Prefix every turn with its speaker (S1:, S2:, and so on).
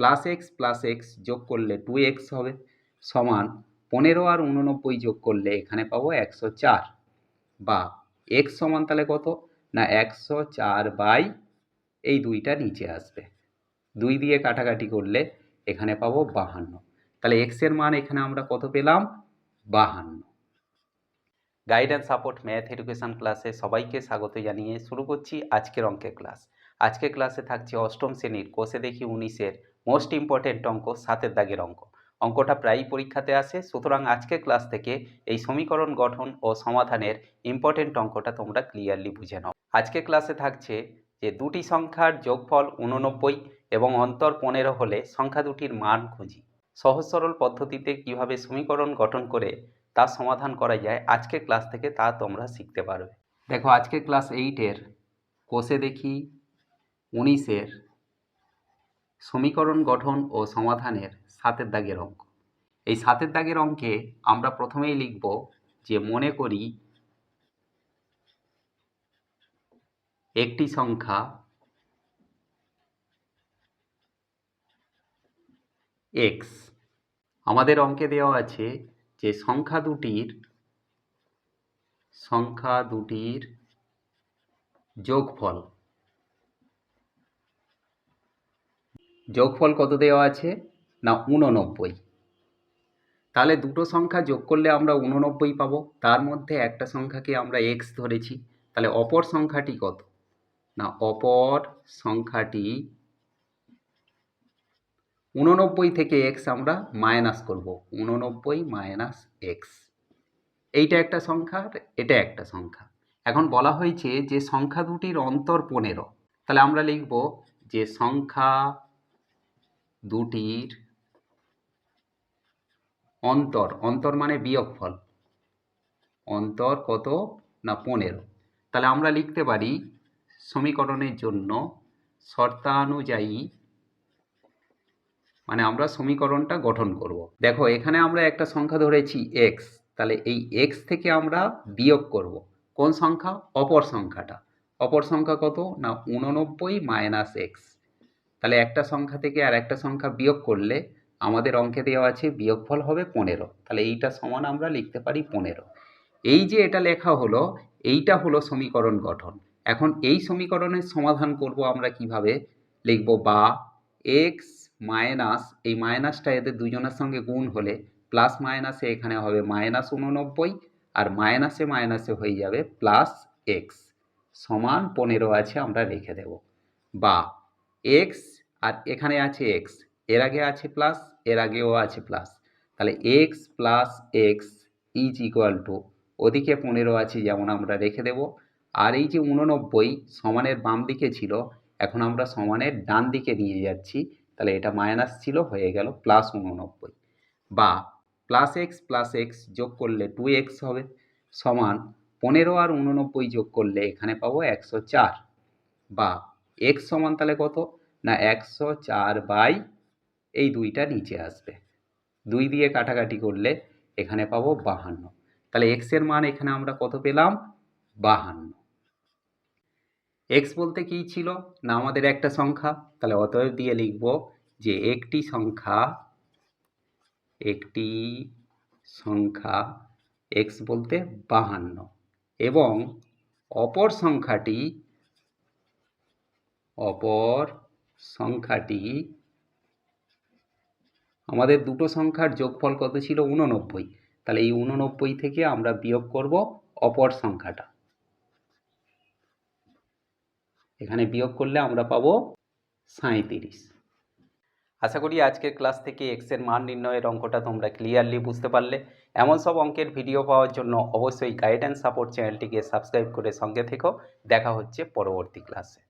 S1: Plus x plus x যোগ করলে two x হবে, সমান পনেরো আর উননব্বই যোগ করলে এখানে পাবো একশো চার। বা এক্স সমান তাহলে কত? না, একশো চার বাই এই দুইটা নিচে আসবে। দুই দিয়ে কাটাকাটি করলে এখানে পাবো বাহান্ন। তাহলে এক্সের মান এখানে আমরা কত পেলাম? বাহান্ন। গাইডেন্স সাপোর্ট ম্যাথ এডুকেশন ক্লাসে সবাইকে স্বাগত জানিয়ে শুরু করছি আজকের অঙ্কের ক্লাস আজকের ক্লাসে থাকছে অষ্টম শ্রেণির কোষে দেখি উনিশের মোস্ট ইম্পর্টেন্ট অঙ্ক সাতের দাগের অঙ্ক। অঙ্কটা প্রায়ই পরীক্ষাতে আসে, সুতরাং আজকের ক্লাস থেকে এই সমীকরণ গঠন ও সমাধানের ইম্পর্টেন্ট অঙ্কটা তোমরা ক্লিয়ারলি বুঝে নাও। আজকের ক্লাসে থাকছে যে দুটি সংখ্যার যোগফল উননব্বই এবং অন্তর পনেরো হলে সংখ্যা দুটির মান খুঁজি। সহজ সরল পদ্ধতিতে কীভাবে সমীকরণ গঠন করে তা সমাধান করা যায় আজকের ক্লাস থেকে তা তোমরা শিখতে পারবে। দেখো আজকে ক্লাস এইটের কোষে দেখি, উনিশের সমীকরণ গঠন ও সমাধানের সাতের দাগের অঙ্ক। এই সাতের দাগের অঙ্কে আমরা প্রথমেই লিখব যে মনে করি একটি সংখ্যা এক্স আমাদের অঙ্কে দেওয়া আছে যে সংখ্যা দুটির সংখ্যা দুটির যোগফল যোগফল কত দেওয়া আছে? না উননব্বই তাহলে দুটো সংখ্যা যোগ করলে আমরা উননব্বই পাবো। তার মধ্যে একটা সংখ্যাকে আমরা এক্স ধরেছি। তাহলে অপর সংখ্যাটি কত? না, অপর সংখ্যাটি উননব্বই থেকে এক্স আমরা মাইনাস করব। উননব্বই মাইনাস এক্স এইটা একটা সংখ্যা এটা একটা সংখ্যা। এখন বলা হয়েছে যে সংখ্যা দুটির অন্তর পনেরো। তাহলে আমরা লিখব যে সংখ্যা দুটির অন্তর অন্তর মানে বিয়োগফল। অন্তর কত? না, পনেরো। তাহলে আমরা লিখতে পারি সমীকরণের জন্য শর্তানুযায়ী মানে আমরা সমীকরণটা গঠন করব। দেখো, এখানে আমরা একটা সংখ্যা ধরেছি এক্স তাহলে এই এক্স থেকে আমরা বিয়োগ করব। কোন সংখ্যা? অপর সংখ্যাটা। অপর সংখ্যা কত? না, উননব্বই মাইনাস এক্স তাহলে একটা সংখ্যা থেকে আর একটা সংখ্যা বিয়োগ করলে আমাদের অঙ্কে দেওয়া আছে বিয়োগফল হবে পনেরো। তাহলে এইটা সমান আমরা লিখতে পারি পনেরো। এই যে এটা লেখা হলো, এইটা হলো সমীকরণ গঠন। এখন এই সমীকরণের সমাধান করব আমরা কীভাবে? লিখব বা এক্স মাইনাস এই মাইনাসটা এদের দুজনের সঙ্গে গুণ হলে প্লাস মাইনাসে এখানে হবে মাইনাস উননব্বই আর মাইনাসে মাইনাসে হয়ে যাবে প্লাস এক্স সমান পনেরো আছে আমরা রেখে দেব। বা এক্স আর এখানে আছে এক্সের আগে আছে প্লাস এর আগেও আছে প্লাস তাহলে x plus x is equal to ওদিকে পনেরো আছে যেমন আমরা রেখে দেব। আর এই যে উননব্বই সমানের বাম দিকে ছিল, এখন আমরা সমানের ডান দিকে নিয়ে যাচ্ছি। তাহলে এটা মাইনাস ছিল, হয়ে গেল প্লাস উননব্বই। বা প্লাস এক্স প্লাস এক্স যোগ করলে টু এক্স হবে। সমান পনেরো আর উননব্বই যোগ করলে এখানে পাবো একশো চার। বা এক্স সমান তাহলে কত? না, একশো চার বাই এই দুইটা নিচে আসবে। দুই দিয়ে কাটাকাটি করলে এখানে পাবো বাহান্ন। তাহলে এক্সের মান এখানে আমরা কত পেলাম? বাহান্ন। এক্স বলতে কী ছিল? না, আমাদের একটা সংখ্যা। তাহলে অতএব দিয়ে লিখব যে একটি সংখ্যা একটি সংখ্যা এক্স বলতে বাহান্ন। এবং অপর সংখ্যাটি অপর সংখ্যাটি, আমাদের দুটো সংখ্যার যোগফল কত ছিল? উননব্বই তাহলে এই উননব্বই থেকে আমরা বিয়োগ করব অপর সংখ্যাটা। এখানে বিয়োগ করলে আমরা পাবো সাঁইত্রিশ। আশা করি আজকের ক্লাস থেকে এক্সের মান নির্ণয়ের অঙ্কটা তোমরা ক্লিয়ারলি বুঝতে পারলে। এমন সব অঙ্কের ভিডিও পাওয়ার জন্য অবশ্যই গাইডেন্স সাপোর্ট চ্যানেলটিকে সাবস্ক্রাইব করে সঙ্গে থেকো। দেখা হচ্ছে পরবর্তী ক্লাসে